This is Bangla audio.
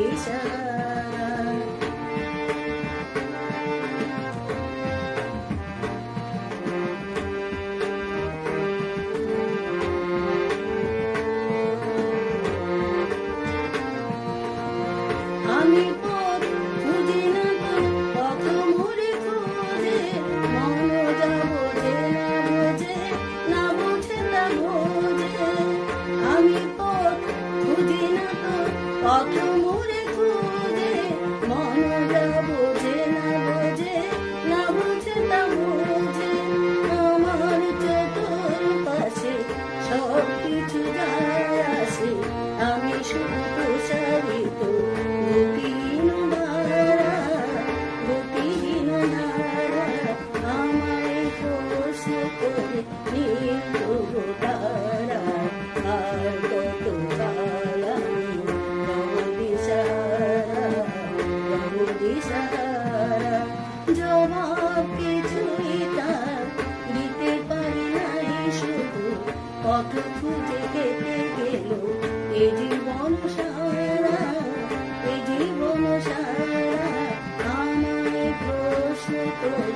Peace out. জবাব কিছুই তার খুঁজে কেটে গেল এ জীবন সারা এ জীবন সারা আমায় প্রশ্ন করে